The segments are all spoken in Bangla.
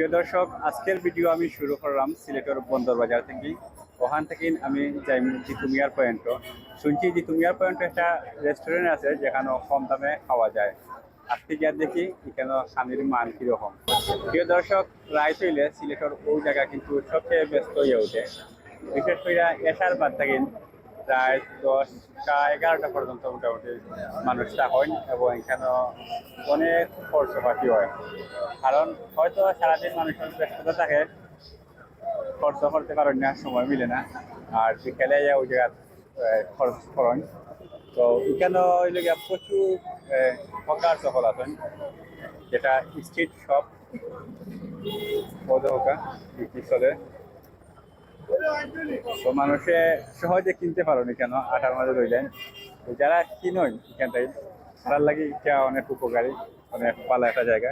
প্রিয় দর্শক, আজকের ভিডিও আমি শুরু করলাম সিলেটের বন্দর বাজার থেকে ওখান থেকে আমি যাই জিতুমিয়ার পয়েন্ট শুনছি জিতুমিয়ার পয়েন্ট একটা রেস্টুরেন্ট আছে যেখানে কম দামে খাওয়া যায়। আজকে গিয়ে দেখি এখানে স্বামীর মান কীরকম। প্রিয় দর্শক রায় তৈলে সিলেটের ওই জায়গা কিন্তু সবচেয়ে ব্যস্ত হয়ে ওঠে। বিশেষ করে এসার বাদ থাকেন প্রায় দশটা, এগারোটা পর্যন্ত মোটামুটি মানুষটা হয় এবং এখানে অনেক খরচপাতি হয়। কারণ হয়তো সারাদিন মানুষের ব্যস্ততা থাকে খরচ করতে পারেন না, সময় মিলে না। আর বিকেলে ওই জায়গা খরচ করেন। তো এখানে ওই লেগে প্রচুর হকার সকল আছেন, যেটা স্ট্রিট শপ হোকা, বিক্রি চলে। তো মানুষে সহজে কিনতে পারো নি কেন? আটার মাঝে রইলেন যারা কিনোই এখানটাই তার লাগে এটা অনেক উপকারী, অনেক পালা একটা জায়গা।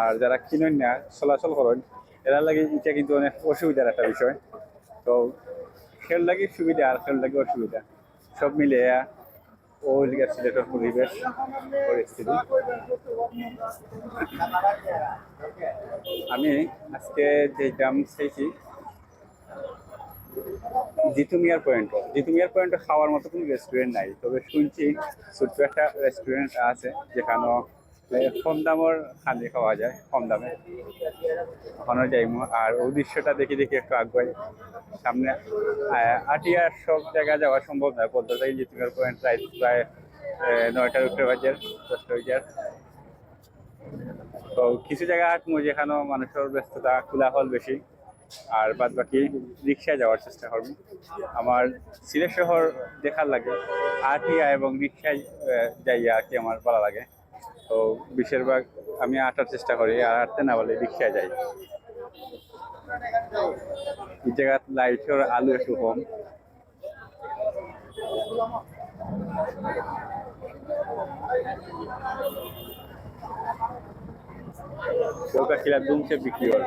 আর যারা কিনেন না, চলাচল করেন এরা লাগে এটা কিন্তু অনেক অসুবিধার একটা বিষয়। তো খেল লাগে সুবিধা আর খেল লাগে অসুবিধা। সব মিলে সিলেটের পরিবেশ, পরিস্থিতি। আমি আজকে যে দাম চাইছি জিতুমিয়ার পয়েন্ট জিতুমিয়ার পয়েন্টে খাওয়ার মতো কোনো রেস্টুরেন্ট নাই। তবে শুনছি ছোট্ট একটা রেস্টুরেন্ট আছে যেখানে কম দামের খালি খাওয়া যায় কম দামে। ওখানে যাইমো। আর ওই দৃশ্যটা দেখে দেখে একটু আগ্রহী সামনে আটিয়ার সব জায়গায় যাওয়া সম্ভব নয়। বলতে চাই জিতুমিয়ার পয়েন্ট প্রায় আহ, নয়টার উপরে বাজার দশটা বাজার তো কিছু জায়গা আটমো যেখানেও মানুষের ব্যস্ততা কোলাহল বেশি। আর বাদ বাকি রিক্সায় যাওয়ার চেষ্টা করব। আমার সিলেট শহর দেখার লাগে। আটিয়া এবং রিক্সায় যাইয়া আর কি আমার ভালো লাগে। তো বেশিরভাগ আমি আটার চেষ্টা করি, আর আটতে না বলে রিক্সায় যাই। এই জায়গার লাইটের আলু একটু কম। চৌকা শিলা দুমছে বিক্রি হয়।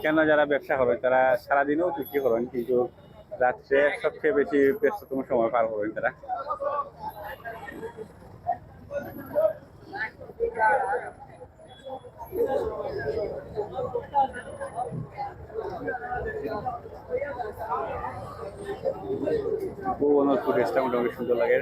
এখানে যারা ব্যবসা করেন তারা সারাদিনও বিক্রি করেন, কিন্তু রাত্রে সবচেয়ে বেশি ব্যস্ততম সময় পার করেন তারা। মোটামুটি সুন্দর লাগে।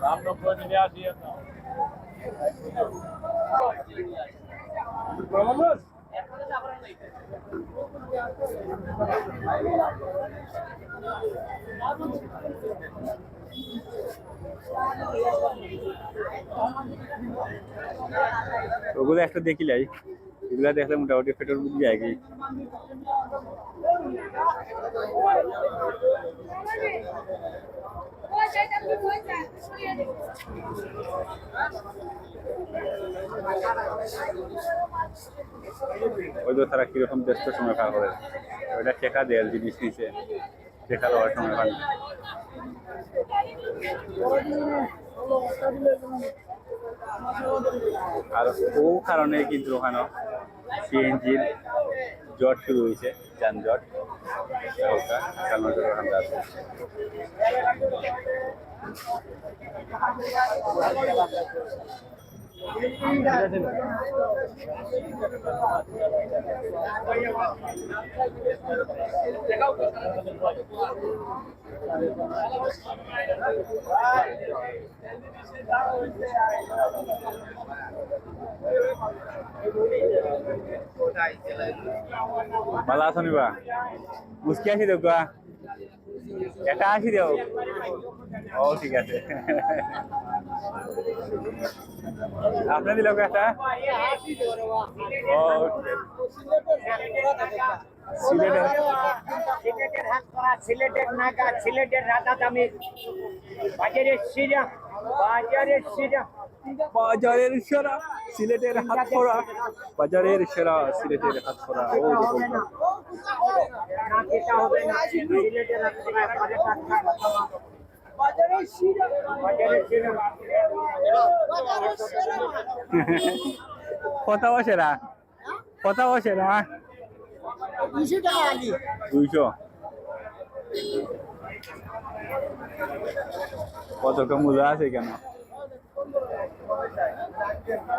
tá no plano então. Vamos. ওগুলো একটা দেখিলাই এগুলা দেখলে মোটামুটি পেট্রোল বুঝি যায় কি ওই তো তারা কীরকম ব্যস্ত সময় পার করে? ওইটা টেকা দেয় জিনিস নিচে। টেকা দেওয়ার সময় পার আর ও কারণে কিন্তু ওখানে সিএনজির জট শুরু হয়েছে যানজট। ওখানে আছে। ভালো আছো নিবা মুসকি আসি দেব এটা আসি দেও ও ঠিক আছে আপনার দিল একটা ও সিলেটের সিলেটের হাত করা সিলেটের নাগা সিলেটের রাধা দামি বাজারের সিরা বাজারের সিরা বাজারের সেরা সিলেটের হাত ছড়া বাজারের সেরা সিলেটের হাত ছড়া ও খেতে হবে না কথা বসে না কথা বসে না দুশো টাকা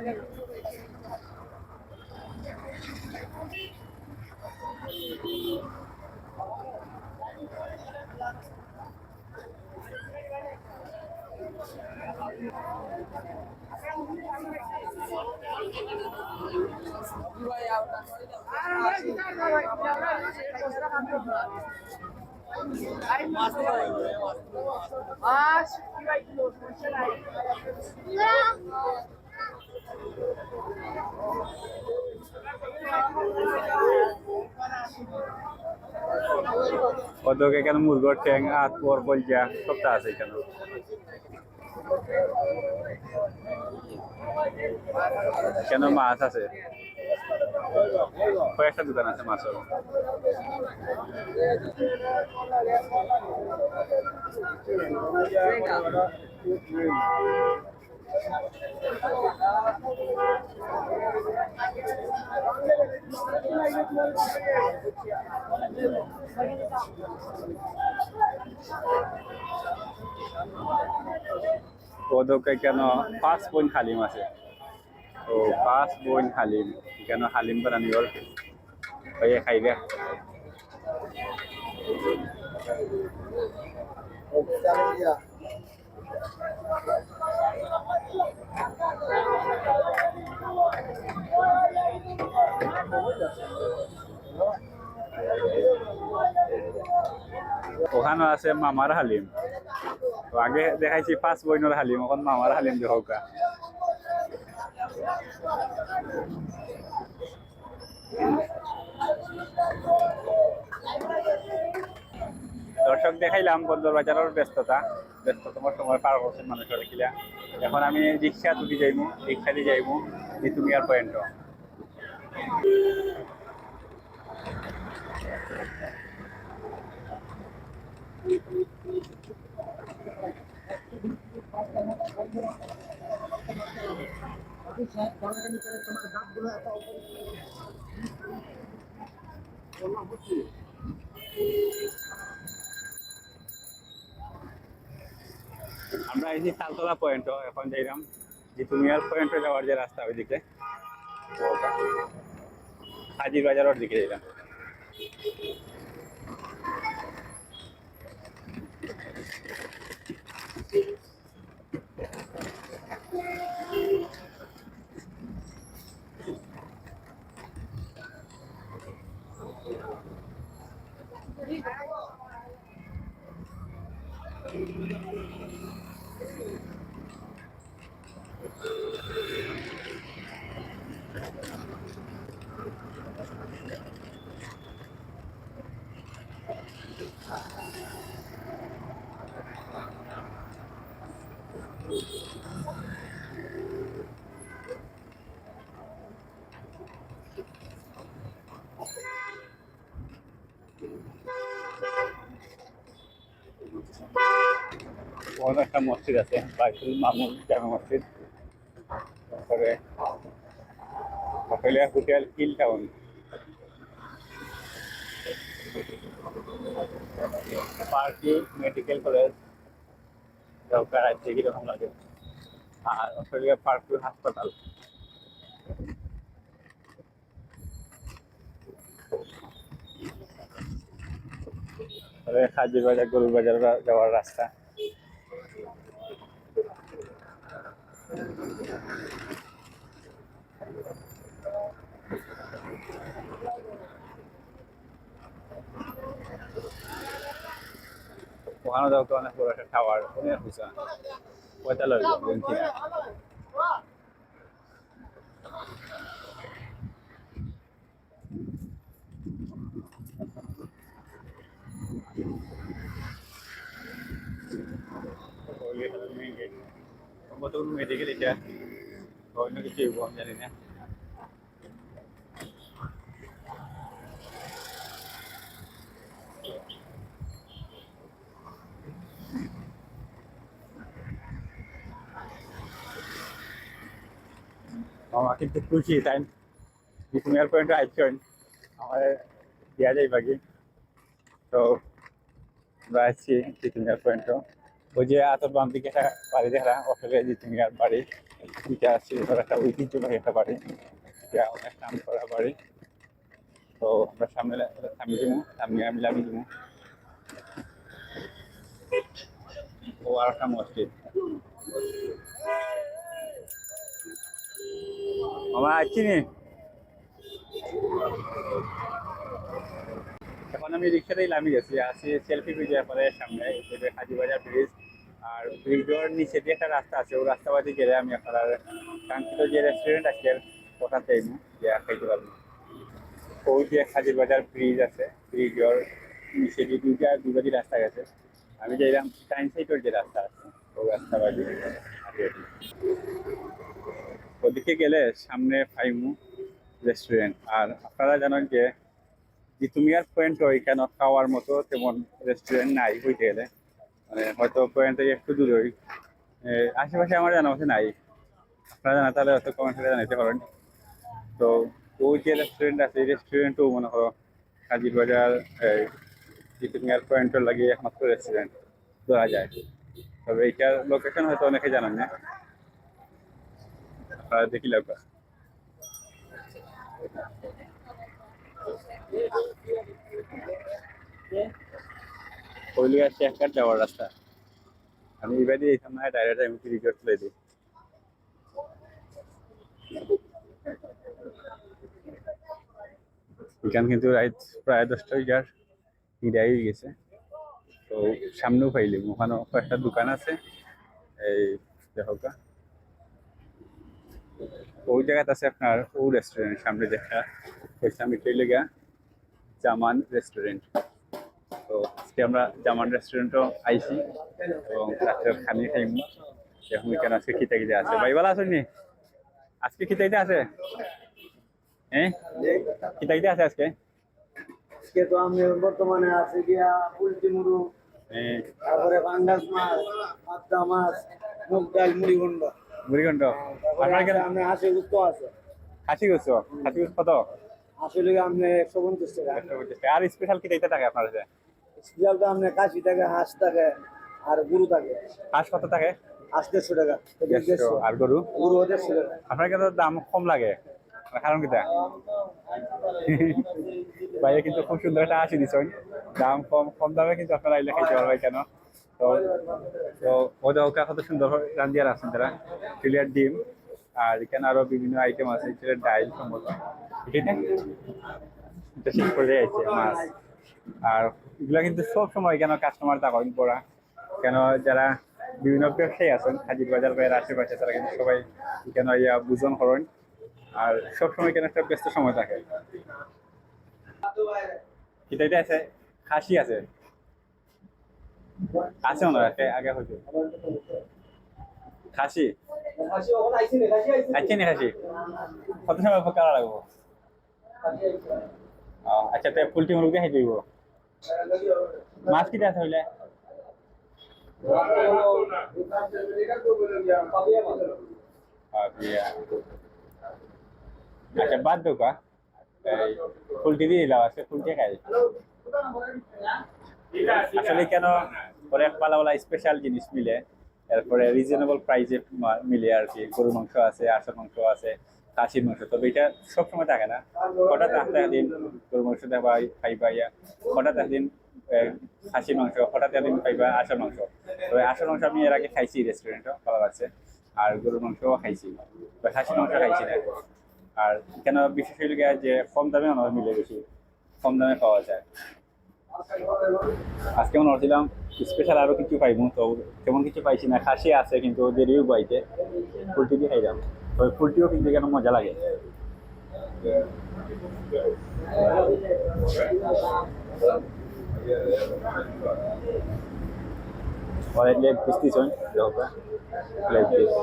মজা আছে কেন কতকে কেন মুরগর ট্যাং হাত পর বলজা সবটা আছে কেন কেন মাছ আছে কয়েকটা দোকান আছে মাছের কদকে কেন পাঁচ বোন হালিম আছে ও পাঁচ বোন হালিম কেন হালিম বানানিওর ওই খাইবে ওখানে আছে মামার হালিম তো আগে দেখাইছি পাঁচ বইনের হালিম এখন মামার হালিম দেখা দর্শক দেখাইলাম বন্দর বাজারের ব্যস্ততা। ব্যস্ততম সময় পার করছেন মানুষের কিলা এখন আমি রিক্সা তুলি যাইমু, রিক্সা দিয়ে যাইমু নিতুমিয়ার পয়েন্ট। আমরা এই যে তালতলা পয়েন্ট এখন যাইলাম জিতুমিয়ার পয়েন্টে যাওয়ার যে রাস্তা ওইদিকে। হাজির বাজারের দিকে যাইলাম বড় একটা মসজিদ আছে, বাইতুল মামুন জামা মসজিদ। তারপরে হোটেল হোটেল হিল টাউন। পার্কি মেডিকেল কলেজ, দরকার আছে, কীরকম লাগে? আর অস্ট্রেলিয়া পার্কি হাসপাতাল। হাজির বাজার গরুর বাজার যাওয়ার রাস্তা। ওখানে যাও তো অনেক বড় একটা টাওয়ার অনেক উঁচা পয়তা লাগবে কিনা কতগুলো মেডিকেল এটা অন্য কিছু আমি জানি না আমার কিন্তু খুশি তাই তুমি আর পয়েন্ট আইসন আমার দেওয়া যায় বাকি। তো আমরা আসছি জিতুমিয়ার পয়েন্ট ওই যে এত বাম দিকে একটা বাড়ি দেখা অস্ট্রেলিয়া জিতুমিয়ার বাড়ি, এটা এবার একটা ঐতিহ্যবাহী একটা বাড়ি। এটা অনেক নাম করা বাড়ি। তো আমরা সামনে থামিয়ে দিব সামনে আমি লামিয়ে দিব ও আর একটা মসজিদ। আমার আসছি এখন আমি রিক্সাতেই নামি গেছি। আছি সেলফি ব্রিজের পরে সামনে হাজিবাজার ব্রিজ আর ব্রিজের নিচে দিয়ে একটা রাস্তা আছে। ওই রাস্তা বাদে গেলে আমি আপনার কাঙ্ক্ষিত যে রেস্টুরেন্ট আছে ওখান থেকে যে খাইতে পারব ওই যে হাজিবাজার ব্রিজ আছে ব্রিজের নিচে দিয়ে দুইটা দুবাদি রাস্তা গেছে। আমি যাইলাম টাইম সাইডের যে রাস্তা আছে, ওই রাস্তা বাদে ওদিকে গেলে সামনে ফাইমু রেস্টুরেন্ট আর আপনারা জানেন যে জিতুমিয়ার পয়েন্ট ওইখানে খাওয়ার মতো তেমন রেস্টুরেন্ট নাই হইতে গেলে। মানে হয়তো পয়েন্ট একটু দূরে ওই আশেপাশে আমার জানা মতো নাই। আপনারা জানা তাহলে হয়তো কমেন্ট জানাতে পারেন। তো ওই যে রেস্টুরেন্ট আছে এই রেস্টুরেন্টও মনে করো হাজির বাজার এই, জিতুমিয়ার পয়েন্টের লাগিয়ে একমাত্র রেস্টুরেন্ট ধরা যায়। তবে এইটার লোকেশন হয়তো অনেকে জানেন না। আপনারা দেখি লাগবে। হইলে আসছে একটা যাওয়ার রাস্তা। আমি এবারে এইখান না ডাইরেক্ট আমি রিজর্ট তুলে দিই এখান কিন্তু রাইত প্রায় দশটা হয়ে গেছে। তো সামনেও পাইলি ওখানে কয়েকটা দোকান আছে। এই, দেখা ওই জায়গাতে আছে আপনার ও রেস্টুরেন্ট সামনে দেখা হয়েছে আমি ট্রেলে গা জামান রেস্টুরেন্ট তো আজকে আমরা জামান রেস্টুরেন্টও আইছি এবং রাত্রের খানি খাইম। এখন এখানে আজকে খিতে খিতে আছে। ভাই ভালো আছেন নি? আজকে খিতে খিতে আছে? হ্যাঁ? খিতে খিতে আছে আজকে? আজকে তো আমি বর্তমানে আছি গিয়া উল্টি মুড়ু হ্যাঁ। তারপরে পাঙ্গাস মাছ পাবদা মাছ মুগ ডাল মুড়ি গুন্ড মুড়িঘণ্ট? আপনার কেন আমি হাসি গুস্ত আছে। খাসি করছ খাসি করছ কত? আসলে আপনি একশো পঞ্চাশ টাকা। আর স্পেশাল খিতে খিতে থাকে আপনার কাছে? স্পেশাল তো আপনি কাশি থাকে হাঁস থাকে আর গুরু থাকে। হাঁস কত থাকে? হাঁস দেড়শো টাকা। আর গরু? গুরু দেড়শো টাকা। আপনার দাম কম লাগে। কারণ কিটা? বাইরে কিন্তু খুব সুন্দর একটা হাসি দিচ্ছেন দাম কম কম দামে কিন্তু আপনারা আইলে খাইতে পারবেন কেন? তো ওদের ওকে কত সুন্দর রান্ধিয়ার আছেন তারা। ক্লিয়ার ডিম, আর এখানে আরও বিভিন্ন আইটেম আছে, যেটা ডাইল সম্ভবত। এটা এটা শেষ করে যাচ্ছে মাছ। আর এগুলা কিন্তু সব সময় কেন কাস্টমার থাকেন পড়া? কেন যারা বিভিন্ন ব্যবসায়ী আছেন, হাজির বাজার বাইরের আশেপাশে, তারা কিন্তু সবাই কেন ইয়া বুঝন করেন আর সব সময় কেন একটা ব্যস্ত সময় থাকে? এটা আছে, খাসি আছে। আছে ওনার আগে আগে হয়েছে খাসি? আছে নি খাসি? কত সময় কারা লাগবো? আচ্ছা তো ফুলটি মুরগি খাই দিব। মাছ কিটা আছে হইলে? আচ্ছা বাদ দোকা এই, ফুলটি দিয়ে দিলাম, আজকে ফুলটি খাই আসলে কেন ভালো ভালো স্পেশাল জিনিস মিলে, এরপরে রিজনেবল প্রাইসে মিলে আর কি, গরুর মাংস আছে আসার মাংস আছে, খাসির মাংস, তবে এটা সবসময় থাকে না। হঠাৎ একটা দিন গরুর মাংস দেবা খাইবা, ইয়া। হঠাৎ একদিন খাসির মাংস, হঠাৎ একদিন খাইবা আসার মাংস। তবে আসার মাংস আমি এর আগে খাইছি রেস্টুরেন্টও ভালো লাগছে আর গরুর মাংসও খাইছি। তবে খাসির মাংস খাইছি না। আর কেন বিশেষ যে কম দামে অনেক মিলে বেশি, কম দামে পাওয়া যায়। আজকে মনে হচ্ছিলাম স্পেশাল আরও কিছু পাইবো, তো তেমন কিছু পাইছি না, খাসি আছে কিন্তু দেরিও পাইতে ফুলটি দিয়ে খাইলাম তবে ফুলটিও কিন্তু কেন মজা লাগে. Leg piece.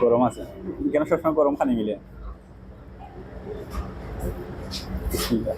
গরম আছে কেন সবসময় গরম খানি মিলে বিসমিল্লাহ।